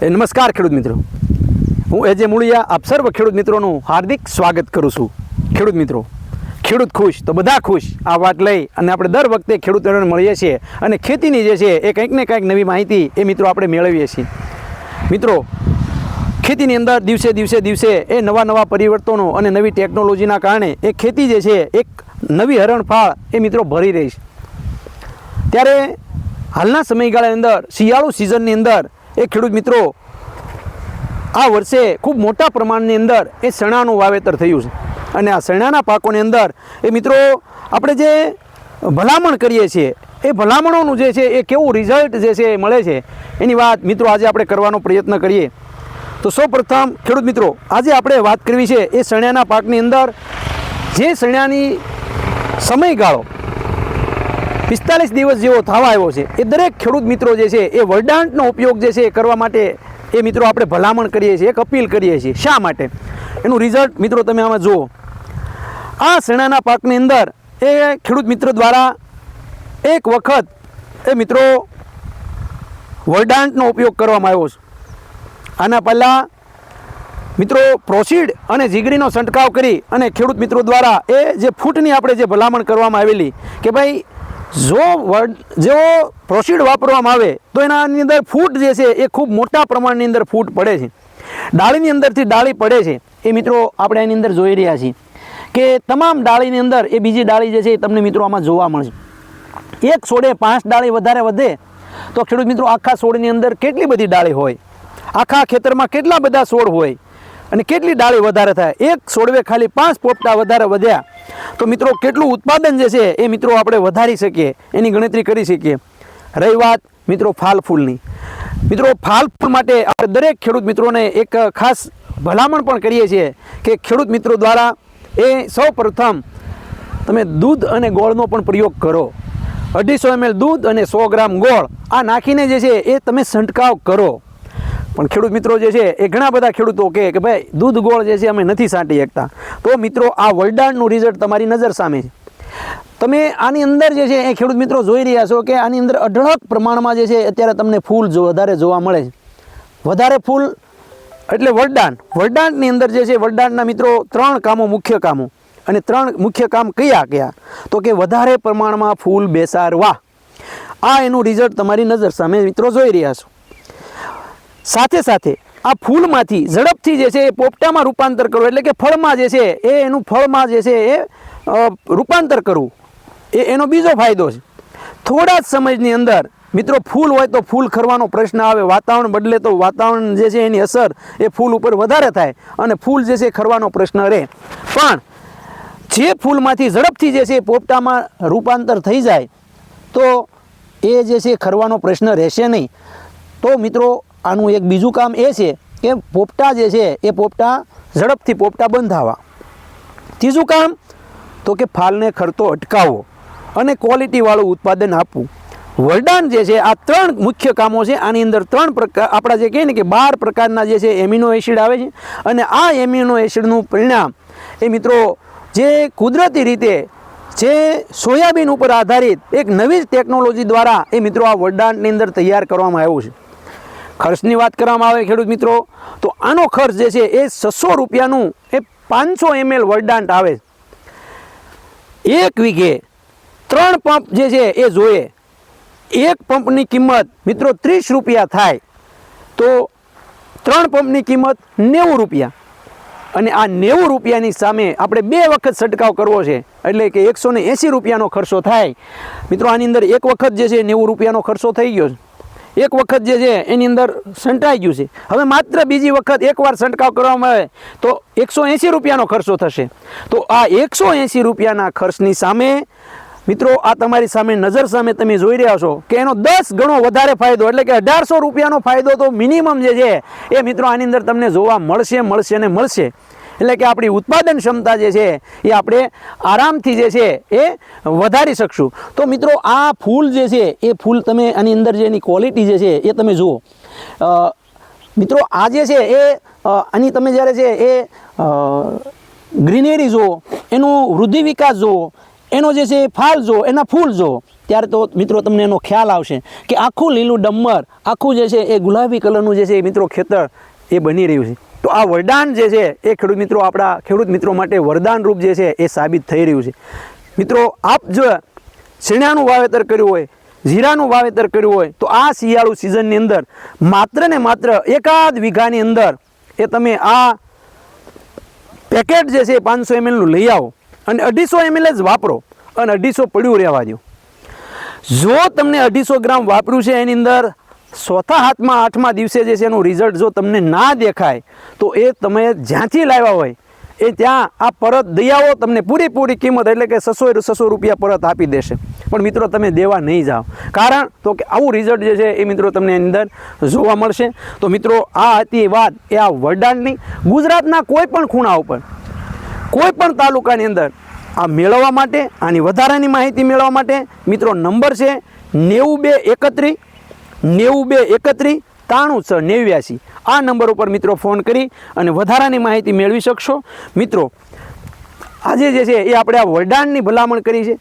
એ નમસ્કાર ખેડૂત મિત્રો. હું એજે મૂળિયા, આપ સર્વ ખેડૂત મિત્રોનું હાર્દિક સ્વાગત કરું છું. ખેડૂત મિત્રો, ખેડૂત ખુશ તો બધા ખુશ. આ વાત લઈ અને આપણે દર વખતે ખેડૂતોને મળીએ છીએ અને ખેતીની જે છે એ કંઈક ને કંઈક નવી માહિતી એ મિત્રો આપણે મેળવીએ છીએ. મિત્રો, ખેતીની અંદર દિવસે દિવસે દિવસે એ નવા નવા પરિવર્તનો અને નવી ટેકનોલોજીના કારણે એ ખેતી જે છે એક નવી હરણફાળ એ મિત્રો ભરી રહી છે. ત્યારે હાલના સમયગાળાની અંદર શિયાળુ સિઝનની અંદર એ ખેડૂત મિત્રો, આ વર્ષે ખૂબ મોટા પ્રમાણની અંદર એ શણાનું વાવેતર થયું છે. અને આ શણાના પાકોની અંદર એ મિત્રો, આપણે જે ભલામણ કરીએ છીએ, એ ભલામણોનું જે છે, એ કેવું રિઝલ્ટ જે છે એ મળે છે, એની વાત મિત્રો આજે આપણે કરવાનો પ્રયત્ન કરીએ. તો સૌપ્રથમ ખેડૂત મિત્રો, આજે આપણે વાત કરવી છે એ શણ્યાના પાકની અંદર, જે શણ્યાની સમયગાળો પિસ્તાલીસ દિવસ જેવો થવા આવ્યો છે. એ દરેક ખેડૂત મિત્રો જે છે, એ વરદાંતનો ઉપયોગ જે છે એ કરવા માટે એ મિત્રો આપણે ભલામણ કરીએ છીએ, એક અપીલ કરીએ છીએ. શા માટે? એનું રિઝલ્ટ મિત્રો તમે આમાં જુઓ. આ શેણાના પાકની અંદર એ ખેડૂત મિત્ર દ્વારા એક વખત એ મિત્રો વરદાંતનો ઉપયોગ કરવામાં આવ્યો છે. આના પહેલાં મિત્રો પ્રોસીડ અને જીગરીનો છંટકાવ કરી અને ખેડૂત મિત્રો દ્વારા એ જે ફૂટની આપણે જે ભલામણ કરવામાં આવેલી કે ભાઈ જો વર્ડ જો પ્રોસીડ વાપરવામાં આવે, તો એનાની અંદર ફૂટ જે છે, એ ખૂબ મોટા પ્રમાણની અંદર ફૂટ પડે છે. ડાળીની અંદરથી ડાળી પડે છે. એ મિત્રો આપણે એની અંદર જોઈ રહ્યા છીએ કે તમામ ડાળીની અંદર એ બીજી ડાળી જે છે, એ તમને મિત્રો આમાં જોવા મળશે. એક છોડે પાંચ ડાળી વધારે વધે, તો ખેડૂત મિત્રો આખા છોડની અંદર કેટલી બધી ડાળી હોય? આખા ખેતરમાં કેટલા બધા છોડ હોય? અને કેટલી ડાળી વધારે થાય? એક છોડવે ખાલી પાંચ પોપટા વધારે વધ્યા. તો મિત્રો, કેટલું ઉત્પાદન જે છે એ મિત્રો આપણે વધારી શકીએ, એની ગણતરી કરી શકીએ. રહી વાત મિત્રો ફાલ ફૂલની. મિત્રો, ફાલ ફૂલ માટે આપણે દરેક ખેડૂત મિત્રોને એક ખાસ ભલામણ પણ કરીએ છીએ કે ખેડૂત મિત્રો દ્વારા એ સૌ પ્રથમ તમે દૂધ અને ગોળનો પણ પ્રયોગ કરો. અઢીસો એમએલ દૂધ અને સો ગ્રામ ગોળ આ નાખીને જે છે એ તમે છંટકાવ કરો. પણ ખેડૂત મિત્રો જે છે, એ ઘણા બધા ખેડૂતો કહે કે ભાઈ, દૂધ ગોળ જે છે, અમે નથી સાંટી શકતા. તો મિત્રો, આ વલડાણનું રિઝલ્ટ તમારી નજર સામે છે. તમે આની અંદર જે છે, એ ખેડૂત મિત્રો જોઈ રહ્યા છો કે આની અંદર અઢળક પ્રમાણમાં જે છે, અત્યારે તમને ફૂલ જો, વધારે જોવા મળે છે. વધારે ફૂલ એટલે વરદાન વરદાનની અંદર જે છે વરદાનના મિત્રો ત્રણ કામો, મુખ્ય કામો. અને ત્રણ મુખ્ય કામ કયા કયા? તો કે વધારે પ્રમાણમાં ફૂલ બેસાડવા. આ એનું રિઝલ્ટ તમારી નજર સામે મિત્રો જોઈ રહ્યા છો. સાથે સાથે આ ફૂલમાંથી ઝડપથી જે છે એ પોપટામાં રૂપાંતર કરવું એટલે કે ફળમાં જે છે એ એનું ફળમાં જે છે એ રૂપાંતર કરવું. એ એનો બીજો ફાયદો છે. થોડા જ સમયની અંદર મિત્રો ફૂલ હોય તો ફૂલ ખરવાનો પ્રશ્ન આવે. વાતાવરણ બદલે તો વાતાવરણ જે છે એની અસર એ ફૂલ ઉપર વધારે થાય અને ફૂલ જે છે ખરવાનો પ્રશ્ન રહે. પણ જે ફૂલમાંથી ઝડપથી જે છે એ પોપટામાં રૂપાંતર થઈ જાય તો એ જે છે ખરવાનો પ્રશ્ન રહેશે નહીં. તો મિત્રો આનું એક બીજું કામ એ છે કે પોપટા જે છે એ પોપટા ઝડપથી પોપટા બંધાવા. ત્રીજું કામ, તો કે ફાલને ખરતો અટકાવવો અને ક્વોલિટીવાળું ઉત્પાદન આપવું. વરદાન જે છે, આ ત્રણ મુખ્ય કામો છે, આની અંદર ત્રણ પ્રકાર, આપણા જે કહીએ ને કે બાર પ્રકારના જે છે એમિનો એસિડ આવે છે અને આ એમિનો એસિડનું પરિણામ એ મિત્રો જે કુદરતી રીતે જે સોયાબીન ઉપર આધારિત એક નવી જ ટેકનોલોજી દ્વારા એ મિત્રો આ વરદાનની અંદર તૈયાર કરવામાં આવ્યું છે. ખર્ચની વાત કરવામાં આવે ખેડૂત મિત્રો, તો આનો ખર્ચ જે છે એ છસો રૂપિયાનું એ પાંચસો એમએલ વરદાંત આવે. એક વીઘે ત્રણ પંપ જે છે એ જોઈએ. એક પંપની કિંમત મિત્રો ત્રીસ રૂપિયા થાય. તો ત્રણ પંપની કિંમત નેવું રૂપિયા. અને આ નેવું રૂપિયાની સામે આપણે બે વખત છંટકાવ કરવો છે. એટલે કે એકસો ને એંસી રૂપિયાનો ખર્ચો થાય. મિત્રો આની અંદર એક વખત જે છે નેવું રૂપિયાનો ખર્ચો થઈ ગયો છે. એક વખત જે છે એની અંદર સંટાઈ ગયું છે. હવે માત્ર બીજી વખત એકવાર છંટકાવ કરવામાં આવે તો એકસો એંસી રૂપિયાનો ખર્ચો થશે. તો આ એકસો એંસી રૂપિયાના ખર્ચની સામે મિત્રો આ તમારી સામે નજર સામે તમે જોઈ રહ્યા છો કે એનો દસ ગણો વધારે ફાયદો, એટલે કે અઢારસો રૂપિયાનો ફાયદો તો મિનિમમ જે છે એ મિત્રો આની અંદર તમને જોવા મળશે મળશે ને મળશે. એટલે કે આપણી ઉત્પાદન ક્ષમતા જે છે એ આપણે આરામથી જે છે એ વધારી શકશું. તો મિત્રો, આ ફૂલ જે છે, એ ફૂલ તમે આની અંદર જે એની ક્વોલિટી જે છે એ તમે જુઓ. મિત્રો, આ જે છે એ આની તમે જ્યારે છે એ ગ્રીનરી જુઓ, એનો વૃદ્ધિ વિકાસ જુઓ, એનો જે છે ફાલ જુઓ, એના ફૂલ જુઓ, ત્યારે તો મિત્રો તમને એનો ખ્યાલ આવશે કે આખું લીલું ડમ્મર આખું જે છે એ ગુલાબી કલરનું જે છે એ મિત્રો ખેતર એ બની રહ્યું છે. તો આ વરદાન જે છે એ ખેડૂત મિત્રો આપણા ખેડૂત મિત્રો માટે વરદાન રૂપ જે છે એ સાબિત થઈ રહ્યું છે. મિત્રો, આપ જો શીણાનું વાવેતર કર્યું હોય જીરાનું વાવેતર કર્યું હોય, તો આ શિયાળુ સિઝનની અંદર માત્ર ને માત્ર એકાદ વીઘાની અંદર એ તમે આ પેકેટ જે છે પાંચસો એમએલનું લઈ આવો અને અઢીસો એમએલ જ વાપરો અને અઢીસો પડ્યું રહેવા દો જો તમને અઢીસો ગ્રામ વાપર્યું છે એની અંદર ચોથા હાથમાં આઠમા દિવસે જે છે એનું રિઝલ્ટ જો તમને ના દેખાય, તો એ તમે જ્યાંથી લાવ્યા હોય, એ ત્યાં આ પરત દયાઓ તમને પૂરેપૂરી કિંમત એટલે કે છસો છસો રૂપિયા પરત આપી દેશે. પણ મિત્રો, તમે દેવા નહીં જાઓ. કારણ તો કે આવું રિઝલ્ટ જે છે એ મિત્રો તમને અંદર જોવા મળશે. તો મિત્રો, આ હતી વાત એ આ વરદાનની ગુજરાતના કોઈ પણ ખૂણા ઉપર, કોઈ પણ તાલુકાની અંદર આ મેળવવા માટે, આની વધારાની માહિતી મેળવવા માટે મિત્રો નંબર છે નેવું બે એકત્રીસ નેવું બે એકત્રીસ ત્રાણું છ, નેવ્યાસી. આ નંબર ઉપર મિત્રો ફોન કરી અને વધારાની માહિતી મેળવી શકશો. મિત્રો, આજે જે છે એ આપણે આ વરદાનની ભલામણ કરી છે.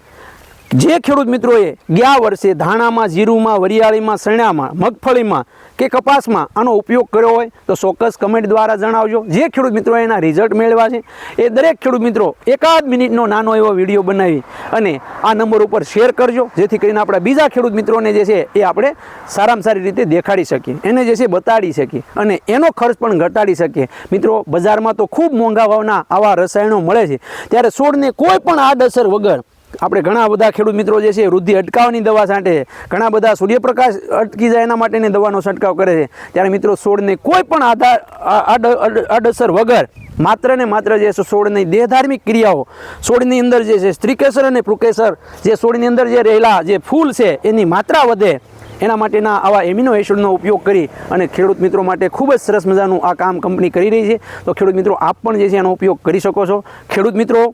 જે ખેડૂત મિત્રોએ ગયા વર્ષે ધાણામાં, જીરુમાં, વરિયાળીમાં સણામાં મગફળીમાં કે કપાસમાં આનો ઉપયોગ કર્યો હોય તો ચોક્કસ કમેન્ટ દ્વારા જણાવજો. જે ખેડૂત મિત્રો એના રિઝલ્ટ મેળવ્યા છે, એ દરેક ખેડૂત મિત્રો એકાદ મિનિટનો નાનો એવો વીડિયો બનાવી અને આ નંબર ઉપર શેર કરજો, જેથી કરીને આપણા બીજા ખેડૂત મિત્રોને જે છે, એ આપણે સારામાં સારી રીતે દેખાડી શકીએ. એને જે છે, બતાડી શકીએ અને એનો ખર્ચ પણ ઘટાડી શકીએ. મિત્રો, બજારમાં તો ખૂબ મોંઘા ભાવના આવા રસાયણો મળે છે. ત્યારે છોડને કોઈ પણ આડઅસર વગર આપણે ઘણા બધા ખેડૂત મિત્રો જે છે વૃદ્ધિ અટકાવવાની દવા છાંટે ઘણા બધા સૂર્યપ્રકાશ અટકી જાય એના માટેની દવાનો છંટકાવ કરે છે. ત્યારે મિત્રો છોડને કોઈ પણ આધાર આડઅસર વગર માત્ર ને માત્ર જે છે છોડની દેહધાર્મિક ક્રિયાઓ છોડની અંદર જે છે સ્ત્રીકેસર અને પ્રુકેસર જે છોડની અંદર જે રહેલા જે ફૂલ છે એની માત્રા વધે, એના માટેના આવા એમિનો એસિડનો ઉપયોગ કરી અને ખેડૂત મિત્રો માટે ખૂબ જ સરસ મજાનું આ કામ કંપની કરી રહી છે. તો ખેડૂત મિત્રો, આપ પણ જે છે એનો ઉપયોગ કરી શકો છો. ખેડૂત મિત્રો